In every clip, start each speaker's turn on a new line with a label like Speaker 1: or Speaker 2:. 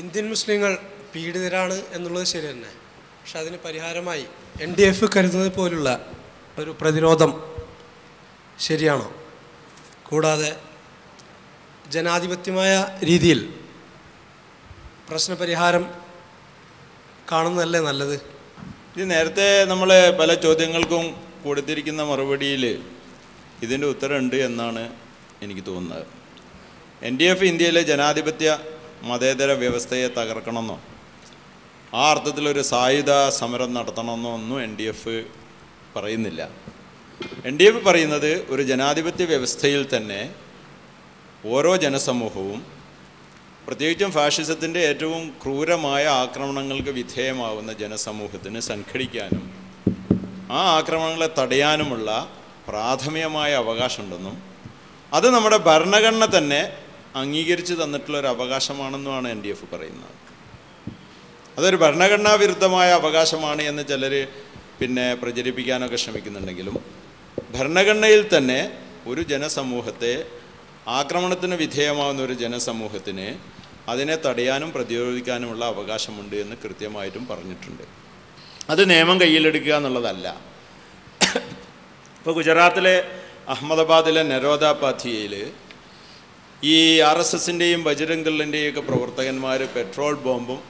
Speaker 1: Indian മുസ്ലിങ്ങൾ പീഡിതരാണ് എന്നുള്ളത് ശരി തന്നെ. പക്ഷെ അതിന് പരിഹാരമായി എൻ ഡി എഫ് കരുതുന്നത് പോലുള്ള ഒരു പ്രതിരോധം ശരിയാണോ? കൂടാതെ ജനാധിപത്യമായ രീതിയിൽ പ്രശ്നപരിഹാരം കാണുന്നതല്ലേ നല്ലത്?
Speaker 2: ഇത് നേരത്തെ നമ്മൾ പല ചോദ്യങ്ങൾക്കും കൊടുത്തിരിക്കുന്ന മറുപടിയിൽ ഇതിന്റെ ഉത്തരമുണ്ട് എന്നാണ് എനിക്ക് തോന്നുന്നത്. എൻ ഡി എഫ് ഇന്ത്യയിലെ ജനാധിപത്യ മതേതര വ്യവസ്ഥയെ തകർക്കണമെന്നോ ആ അർത്ഥത്തിലൊരു സായുധ സമരം നടത്തണമെന്നോ ഒന്നും എൻ ഡി എഫ് പറയുന്നില്ല. എൻ ഡി എഫ് പറയുന്നത് ഒരു ജനാധിപത്യ വ്യവസ്ഥയിൽ തന്നെ ഓരോ ജനസമൂഹവും പ്രത്യേകിച്ചും ഫാഷിസത്തിന്റെ ഏറ്റവും ക്രൂരമായ ആക്രമണങ്ങൾക്ക് വിധേയമാവുന്ന ജനസമൂഹത്തിന് സംഘടിക്കാനും ആ ആക്രമണങ്ങളെ തടയാനുമുള്ള പ്രാഥമികമായ അവകാശമുണ്ടെന്നും അത് നമ്മുടെ ഭരണഘടന തന്നെ അംഗീകരിച്ച് തന്നിട്ടുള്ള ഒരു അവകാശമാണെന്നുമാണ് എൻ ഡി എഫ് പറയുന്നത്. അതൊരു ഭരണഘടനാ വിരുദ്ധമായ അവകാശമാണ് എന്ന് ചിലർ പിന്നെ പ്രചരിപ്പിക്കാനൊക്കെ ശ്രമിക്കുന്നുണ്ടെങ്കിലും ഭരണഘടനയിൽ തന്നെ ഒരു ജനസമൂഹത്തെ ആക്രമണത്തിന് വിധേയമാവുന്ന ഒരു ജനസമൂഹത്തിന് അതിനെ തടയാനും പ്രതിരോധിക്കാനുമുള്ള അവകാശമുണ്ട് എന്ന് കൃത്യമായിട്ടും പറഞ്ഞിട്ടുണ്ട്. അത് നിയമം കയ്യിലെടുക്കുക എന്നുള്ളതല്ല. ഇപ്പോൾ ഗുജറാത്തിലെ അഹമ്മദാബാദിലെ നരോദ പാഥിയയിൽ ഈ ആർ എസ് എസിന്റെയും ബജരംഗളിന്റെയും ഒക്കെ പ്രവർത്തകന്മാർ പെട്രോൾ ബോംബും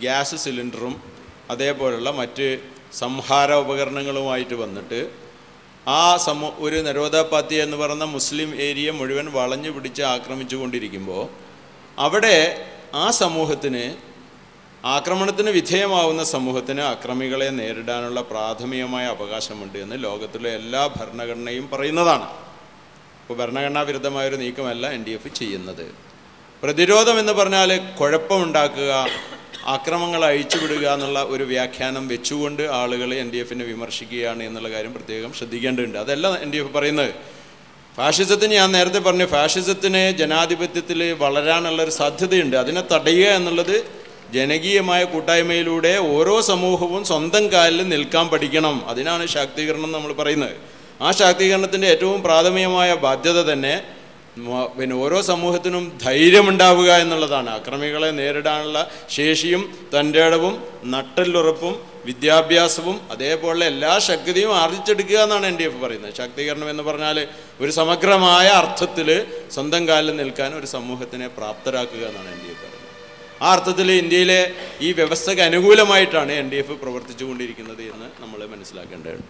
Speaker 2: ഗ്യാസ് സിലിണ്ടറും അതേപോലുള്ള മറ്റ് സംഹാര ഉപകരണങ്ങളുമായിട്ട് വന്നിട്ട് ആ സമൂ ഒരു നരോദാപാത്തി എന്ന് പറയുന്ന മുസ്ലിം ഏരിയ മുഴുവൻ വളഞ്ഞു പിടിച്ച് ആക്രമിച്ചു കൊണ്ടിരിക്കുമ്പോൾ അവിടെ ആ സമൂഹത്തിന് ആക്രമണത്തിന് വിധേയമാവുന്ന സമൂഹത്തിന് അക്രമികളെ നേരിടാനുള്ള പ്രാഥമികമായ അവകാശമുണ്ട് എന്ന് ലോകത്തിലെ എല്ലാ ഭരണഘടനയും പറയുന്നതാണ്. ഇപ്പോൾ ഭരണഘടനാ വിരുദ്ധമായൊരു നീക്കമല്ല എൻ ഡി എഫ് ചെയ്യുന്നത്. പ്രതിരോധം എന്ന് പറഞ്ഞാൽ കുഴപ്പമുണ്ടാക്കുക അക്രമങ്ങൾ അഴിച്ചുവിടുക എന്നുള്ള ഒരു വ്യാഖ്യാനം വെച്ചുകൊണ്ട് ആളുകൾ എൻ ഡി എഫിനെ വിമർശിക്കുകയാണ് എന്നുള്ള കാര്യം പ്രത്യേകം ശ്രദ്ധിക്കേണ്ടതുണ്ട്. അതല്ല എൻ ഡി എഫ് പറയുന്നത്. ഫാഷിസത്തിന് ഞാൻ നേരത്തെ പറഞ്ഞു ഫാഷിസത്തിന് ജനാധിപത്യത്തിൽ വളരാനുള്ളൊരു സാധ്യതയുണ്ട്. അതിനെ തടയുക എന്നുള്ളത് ജനകീയമായ കൂട്ടായ്മയിലൂടെ ഓരോ സമൂഹവും സ്വന്തം കാലിൽ നിൽക്കാൻ പഠിക്കണം. അതിനാണ് ശാക്തീകരണം നമ്മൾ പറയുന്നത്. ആ ശാക്തീകരണത്തിന്റെ ഏറ്റവും പ്രാഥമികമായ ബാധ്യത തന്നെ പിന്നെ ഓരോ സമൂഹത്തിനും ധൈര്യമുണ്ടാവുക എന്നുള്ളതാണ്. അക്രമികളെ നേരിടാനുള്ള ശേഷിയും തന്റെ ഇടവും നട്ടലുറപ്പും വിദ്യാഭ്യാസവും അതേപോലെ എല്ലാ ശക്തിയും ആർജിച്ചെടുക്കുക എന്നാണ് എൻ ഡി എഫ് പറയുന്നത്. ശാക്തീകരണം എന്ന് പറഞ്ഞാൽ ഒരു സമഗ്രമായ അർത്ഥത്തിൽ സ്വന്തം കാലിൽ നിൽക്കാൻ ഒരു സമൂഹത്തിനെ പ്രാപ്തരാക്കുക എന്നാണ് എൻ ഡി എഫ് പറയുന്നത്. ആ അർത്ഥത്തിൽ ഇന്ത്യയിലെ ഈ വ്യവസ്ഥയ്ക്ക് അനുകൂലമായിട്ടാണ് എൻ ഡി എഫ് പ്രവർത്തിച്ചുകൊണ്ടിരിക്കുന്നത് എന്ന് നമ്മൾ മനസ്സിലാക്കേണ്ടതുണ്ട്.